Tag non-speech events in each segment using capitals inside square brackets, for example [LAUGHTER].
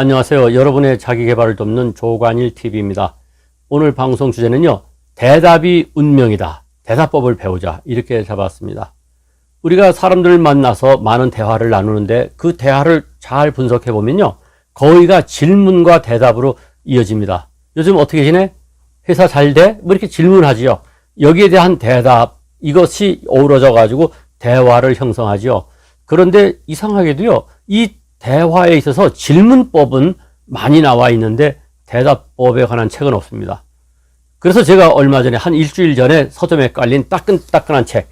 안녕하세요. 여러분의 자기 개발을 돕는 조관일 TV입니다. 오늘 방송 주제는요. 대답이 운명이다. 대답법을 배우자. 이렇게 잡았습니다. 우리가 사람들을 만나서 많은 대화를 나누는데 그 대화를 잘 분석해 보면요. 거의가 질문과 대답으로 이어집니다. 요즘 어떻게 지내? 회사 잘 돼? 뭐 이렇게 질문하지요. 여기에 대한 대답, 이것이 어우러져 가지고 대화를 형성하지요. 그런데 이상하게도요. 이 대화에 있어서 질문법은 많이 나와 있는데 대답법에 관한 책은 없습니다. 그래서 제가 얼마 전에 한 일주일 전에 서점에 깔린 따끈따끈한 책,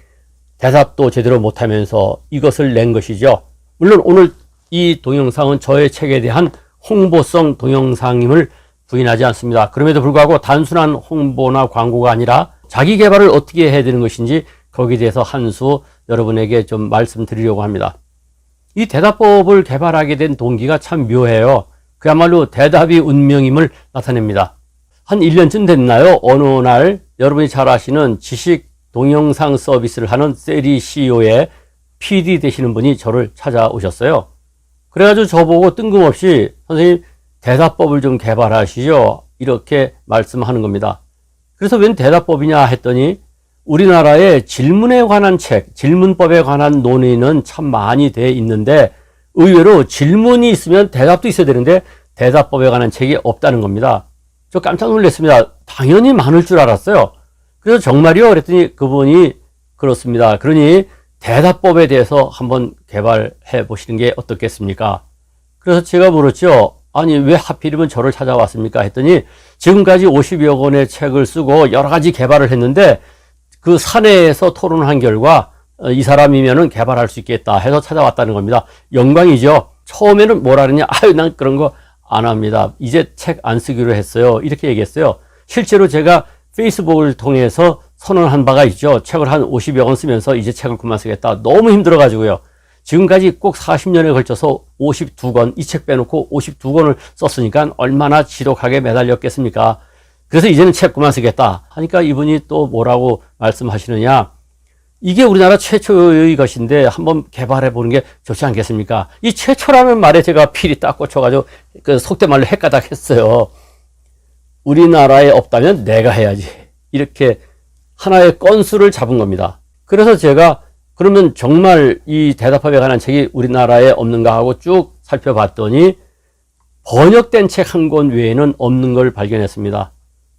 대답도 제대로 못하면서 이것을 낸 것이죠. 물론 오늘 이 동영상은 저의 책에 대한 홍보성 동영상임을 부인하지 않습니다. 그럼에도 불구하고 단순한 홍보나 광고가 아니라 자기 개발을 어떻게 해야 되는 것인지 거기에 대해서 한 수 여러분에게 좀 말씀드리려고 합니다. 이 대답법을 개발하게 된 동기가 참 묘해요. 그야말로 대답이 운명임을 나타냅니다. 한 1년쯤 됐나요? 어느 날 여러분이 잘 아시는 지식 동영상 서비스를 하는 세리 CEO의 PD 되시는 분이 저를 찾아오셨어요. 그래가지고 저보고 뜬금없이 선생님 대답법을 좀 개발하시죠. 이렇게 말씀하는 겁니다. 그래서 웬 대답법이냐 했더니 우리나라에 질문에 관한 책, 질문법에 관한 논의는 참 많이 돼 있는데 의외로 질문이 있으면 대답도 있어야 되는데 대답법에 관한 책이 없다는 겁니다. 저 깜짝 놀랐습니다. 당연히 많을 줄 알았어요. 그래서 정말이요? 그랬더니 그분이 그렇습니다. 그러니 대답법에 대해서 한번 개발해 보시는 게 어떻겠습니까? 그래서 제가 물었죠. 아니, 왜 하필이면 저를 찾아왔습니까? 했더니 지금까지 50여 권의 책을 쓰고 여러 가지 개발을 했는데 그 사내에서 토론한 결과 어, 이 사람이면은 개발할 수 있겠다 해서 찾아왔다는 겁니다. 영광이죠. 처음에는 뭐라 그러냐. [LAUGHS] 아유, 난 그런 거 안 합니다. 이제 책 안 쓰기로 했어요. 이렇게 얘기했어요. 실제로 제가 페이스북을 통해서 선언한 바가 있죠. 책을 한 50여 권 쓰면서 이제 책을 그만 쓰겠다. 너무 힘들어가지고요. 지금까지 꼭 40년에 걸쳐서 52권, 이 책 빼놓고 52권을 썼으니까 얼마나 지독하게 매달렸겠습니까? 그래서 이제는 책 그만 쓰겠다. 하니까 이분이 또 뭐라고 말씀하시느냐. 이게 우리나라 최초의 것인데 한번 개발해 보는 게 좋지 않겠습니까? 이 최초라는 말에 제가 필이 딱 꽂혀가지고 그 속된 말로 헷가닥 했어요. 우리나라에 없다면 내가 해야지. 이렇게 하나의 건수를 잡은 겁니다. 그래서 제가 그러면 정말 이 대답법에 관한 책이 우리나라에 없는가 하고 쭉 살펴봤더니 번역된 책 한 권 외에는 없는 걸 발견했습니다.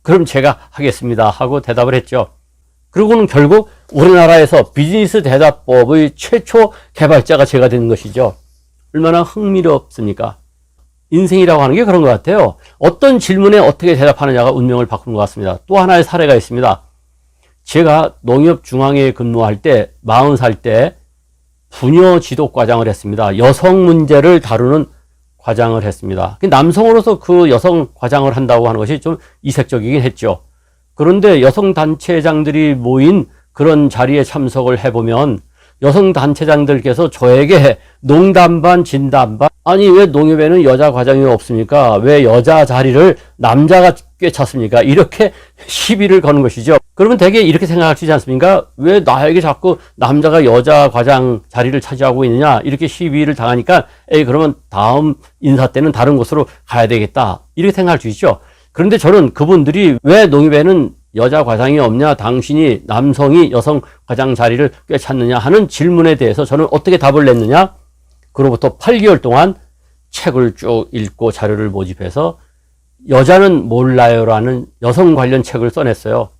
그럼 제가 하겠습니다 하고 대답을 했죠. 그리고는 결국 우리나라에서 비즈니스 대답법의 최초 개발자가 제가 되는 것이죠. 얼마나 흥미롭습니까? 인생이라고 하는 게 그런 것 같아요. 어떤 질문에 어떻게 대답하느냐가 운명을 바꾸는 것 같습니다. 또 하나의 사례가 있습니다. 제가 농협중앙회에 근무할 때, 40살 때 부녀 지도 과장을 했습니다. 여성 문제를 다루는 과장을 했습니다. 남성으로서 그 여성 과장을 한다고 하는 것이 좀 이색적이긴 했죠. 그런데 여성 단체장들이 모인 그런 자리에 참석을 해보면 여성 단체장들께서 저에게 농담 반 진담 반 아니 왜 농협에는 여자 과장이 없습니까? 왜 여자 자리를 남자가 꿰찼습니까? 이렇게 시비를 거는 것이죠. 그러면 대개 이렇게 생각하시지 않습니까? 왜 나에게 자꾸 남자가 여자 과장 자리를 차지하고 있느냐? 이렇게 시비를 당하니까 에이 그러면 다음 인사 때는 다른 곳으로 가야 되겠다. 이렇게 생각할 수 있죠. 그런데 저는 그분들이 왜 농협에는 여자 과장이 없냐? 당신이 남성이 여성 과장 자리를 꿰찼느냐 하는 질문에 대해서 저는 어떻게 답을 냈느냐? 그로부터 8개월 동안 책을 쭉 읽고 자료를 모집해서 여자는 몰라요라는 여성 관련 책을 써냈어요.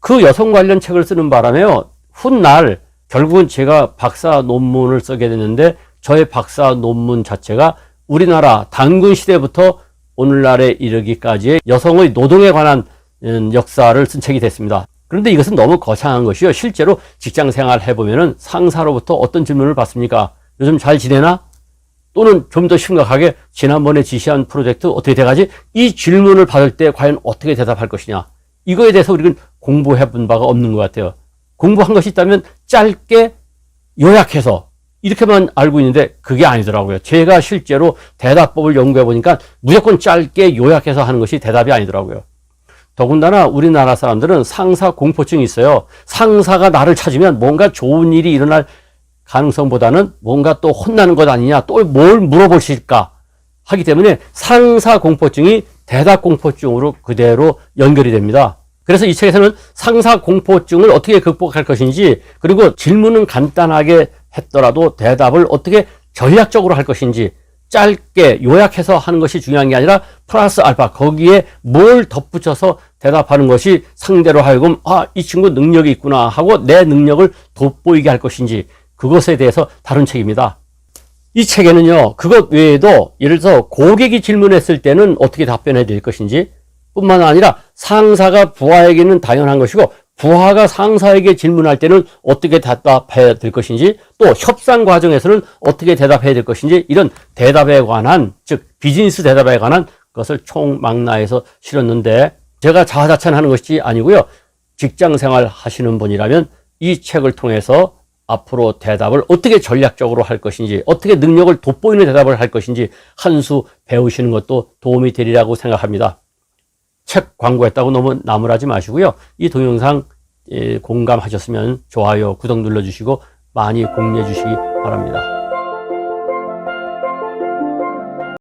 그 여성 관련 책을 쓰는 바람에요. 훗날 결국은 제가 박사 논문을 쓰게 됐는데 저의 박사 논문 자체가 우리나라 단군 시대부터 오늘날에 이르기까지의 여성의 노동에 관한 음, 역사를 쓴 책이 됐습니다. 그런데 이것은 너무 거창한 것이요. 실제로 직장 생활 해보면은 상사로부터 어떤 질문을 받습니까? 요즘 잘 지내나? 또는 좀 더 심각하게 지난번에 지시한 프로젝트 어떻게 돼가지? 이 질문을 받을 때 과연 어떻게 대답할 것이냐? 이거에 대해서 우리는 공부해 본 바가 없는 것 같아요. 공부한 것이 있다면 짧게 요약해서 이렇게만 알고 있는데 그게 아니더라고요. 제가 실제로 대답법을 연구해 보니까 무조건 짧게 요약해서 하는 것이 대답이 아니더라고요. 더군다나 우리나라 사람들은 상사 공포증이 있어요. 상사가 나를 찾으면 뭔가 좋은 일이 일어날 가능성보다는 뭔가 또 혼나는 것 아니냐, 또 뭘 물어보실까 하기 때문에 상사 공포증이 대답 공포증으로 그대로 연결이 됩니다. 그래서 이 책에서는 상사 공포증을 어떻게 극복할 것인지 그리고 질문은 간단하게 했더라도 대답을 어떻게 전략적으로 할 것인지 짧게 요약해서 하는 것이 중요한 게 아니라 플러스 알파 거기에 뭘 덧붙여서 대답하는 것이 상대로 하여금 아 이 친구 능력이 있구나 하고 내 능력을 돋보이게 할 것인지 그것에 대해서 다룬 책입니다. 이 책에는요 그것 외에도 예를 들어서 고객이 질문했을 때는 어떻게 답변해야 될 것인지 뿐만 아니라 상사가 부하에게는 당연한 것이고 부하가 상사에게 질문할 때는 어떻게 대답해야 될 것인지 또 협상 과정에서는 어떻게 대답해야 될 것인지 이런 대답에 관한 즉 비즈니스 대답에 관한 것을 총망라해서 실었는데 제가 자화자찬하는 것이 아니고요 직장 생활 하시는 분이라면 이 책을 통해서 앞으로 대답을 어떻게 전략적으로 할 것인지 어떻게 능력을 돋보이는 대답을 할 것인지 한 수 배우시는 것도 도움이 되리라고 생각합니다. 책 광고했다고 너무 나무라지 마시고요. 이 동영상 예, 공감하셨으면 좋아요, 구독 눌러주시고 많이 공유해 주시기 바랍니다.